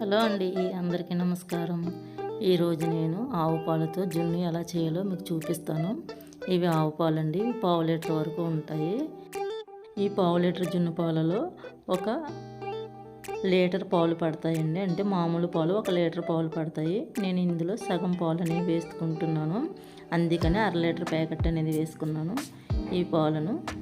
Hello అండి అందరికీ నమస్కారం. ఈరోజు నేను ఆవు పాలతో జున్ను ఎలా చేయాలో మీకు చూపిస్తాను. ఇవి ఆవు పాలండి పావు లీటర్ వరకు ఉంటాయి. ఈ పావు లీటర్ జున్ను పాలలో ఒక లీటర్ పాలు పడతాయండి. అంటే మామూలు పాలు ఒక లీటర్ పాలు పడతాయి. నేను ఇందులో సగం పాలు అనేవి వేసుకుంటున్నాను. అందుకని అర లీటర్ ప్యాకెట్ అనేది వేసుకున్నాను. ఈ పాలను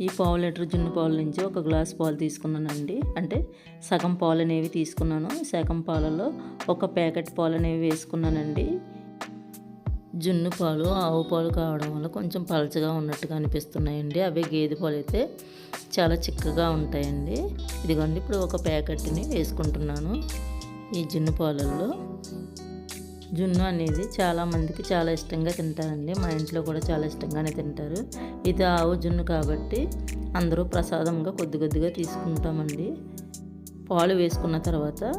ఈ పావు లీటర్ జున్ను పాలు నుంచి ఒక గ్లాస్ పాలు తీసుకున్నానండి. అంటే సగం పాలు అనేవి తీసుకున్నాను. సగం పాలలో ఒక ప్యాకెట్ పాలు అనేవి వేసుకున్నానండి. జున్ను పాలు ఆవు పాలు కావడం వల్ల కొంచెం పలచగా ఉన్నట్టుగా అనిపిస్తున్నాయండి. అవి గేదె పాలు అయితే చాలా చిక్కగా ఉంటాయండి. ఇదిగోండి ఇప్పుడు ఒక ప్యాకెట్ని వేసుకుంటున్నాను. ఈ జున్ను పాలల్లో జున్ను అనేది చాలామందికి చాలా ఇష్టంగా తింటారండి. మా ఇంట్లో కూడా చాలా ఇష్టంగానే తింటారు. ఇది ఆవు జున్ను కాబట్టి అందరూ ప్రసాదంగా కొద్ది కొద్దిగా తీసుకుంటామండి. పాలు వేసుకున్న తర్వాత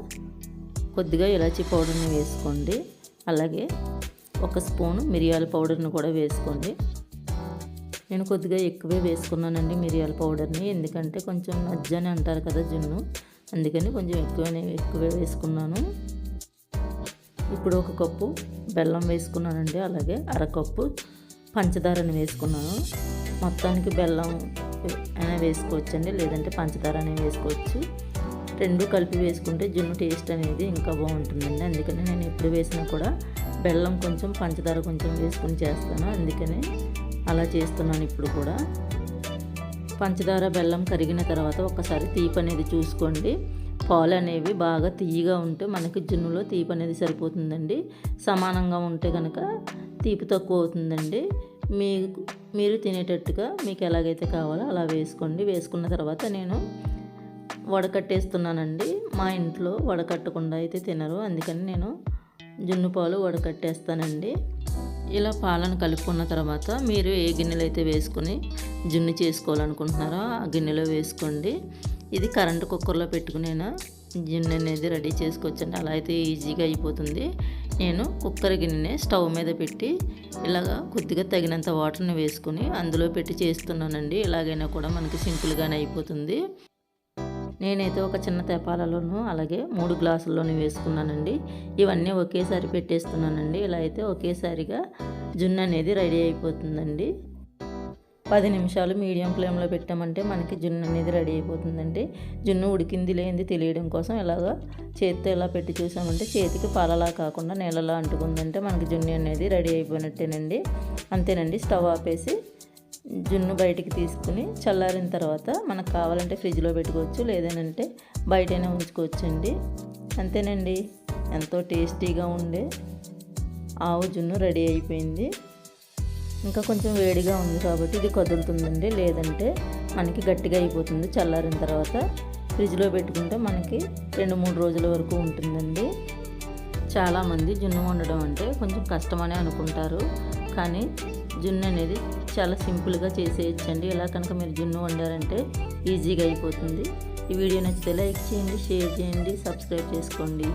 కొద్దిగా ఇలాచీ పౌడర్ని వేసుకోండి. అలాగే ఒక స్పూను మిరియాల పౌడర్ని కూడా వేసుకోండి. నేను కొద్దిగా ఎక్కువే వేసుకున్నానండి మిరియాల పౌడర్ని. ఎందుకంటే కొంచెం నజ్జని అంటారు కదా జున్ను. అందుకని కొంచెం ఎక్కువనే ఎక్కువే వేసుకున్నాను. ఇప్పుడు ఒక కప్పు బెల్లం వేసుకున్నానండి అలాగే అరకప్పు పంచదారని వేసుకున్నాను. మొత్తానికి బెల్లం అయినా వేసుకోవచ్చండి లేదంటే పంచదార అనేది వేసుకోవచ్చు. రెండు కలిపి వేసుకుంటే జున్ను టేస్ట్ అనేది ఇంకా బాగుంటుందండి. అందుకని నేను ఎప్పుడు వేసినా కూడా బెల్లం కొంచెం పంచదార కొంచెం వేసుకుని చేస్తాను. అందుకని అలా చేస్తున్నాను ఇప్పుడు కూడా. పంచదార బెల్లం కరిగిన తర్వాత ఒకసారి తీపి అనేది చూసుకోండి. పాలు అనేవి బాగా తీయగా ఉంటే మనకి జున్నులో తీపి అనేది సరిపోతుందండి. సమానంగా ఉంటే కనుక తీపి తక్కువ అవుతుందండి. మీకు మీరు తినేటట్టుగా మీకు ఎలాగైతే కావాలో అలా వేసుకోండి. వేసుకున్న తర్వాత నేను వడకట్టేస్తున్నానండి. మా ఇంట్లో వడకట్టకుండా అయితే తినరు. అందుకని నేను జున్ను పాలు వడకట్టేస్తానండి. ఇలా పాలను కలుపుకున్న తర్వాత మీరు ఏ గిన్నెలు అయితే వేసుకొని జున్ను చేసుకోవాలనుకుంటున్నారో ఆ గిన్నెలో వేసుకోండి. ఇది కరెంటు కుక్కర్లో పెట్టుకునేనా గిన్నె అనేది రెడీ చేసుకోవచ్చండి అలా అయితే ఈజీగా అయిపోతుంది. నేను కుక్కర్ గిన్నె స్టవ్ మీద పెట్టి ఇలాగా కొద్దిగా తగినంత వాటర్ని వేసుకుని అందులో పెట్టి చేస్తున్నానండి. ఇలాగైనా కూడా మనకి సింపుల్గానే అయిపోతుంది. నేనైతే ఒక చిన్న తెపాలలోను అలాగే మూడు గ్లాసుల్లోనూ వేసుకున్నానండి. ఇవన్నీ ఒకేసారి పెట్టేస్తున్నానండి. ఇలా అయితే ఒకేసారిగా జున్ను అనేది రెడీ అయిపోతుందండి. పది నిమిషాలు మీడియం ఫ్లేమ్లో పెట్టామంటే మనకి జున్ను అనేది రెడీ అయిపోతుందండి. జున్ను ఉడికింది లేనిది తెలియడం కోసం ఇలాగా చేతితో ఇలా పెట్టి చూసామంటే చేతికి పాలలా కాకుండా నీళ్ళలా అంటుకుందంటే మనకి జున్ను అనేది రెడీ అయిపోయినట్టేనండి. అంతేనండి స్టవ్ ఆపేసి జున్ను బయటికి తీసుకుని చల్లారిన తర్వాత మనకు కావాలంటే ఫ్రిడ్జ్లో పెట్టుకోవచ్చు లేదనంటే బయటైనా ఉంచుకోవచ్చండి. అంతేనండి ఎంతో టేస్టీగా ఉండే ఆవు జున్ను రెడీ అయిపోయింది. ఇంకా కొంచెం వేడిగా ఉంది కాబట్టి ఇది కదులుతుందండి. లేదంటే మనకి గట్టిగా అయిపోతుంది చల్లారిన తర్వాత. ఫ్రిడ్జ్లో పెట్టుకుంటే మనకి రెండు మూడు రోజుల వరకు ఉంటుందండి. చాలామంది జున్ను వండడం అంటే కొంచెం కష్టమనే అనుకుంటారు. కానీ జున్ను అనేది చాలా సింపుల్గా చేసేయచ్చండి. ఇలా కనుక మీరు జున్ను వండారంటే ఈజీగా అయిపోతుంది. ఈ వీడియో నచ్చితే లైక్ చేయండి షేర్ చేయండి సబ్స్క్రైబ్ చేసుకోండి.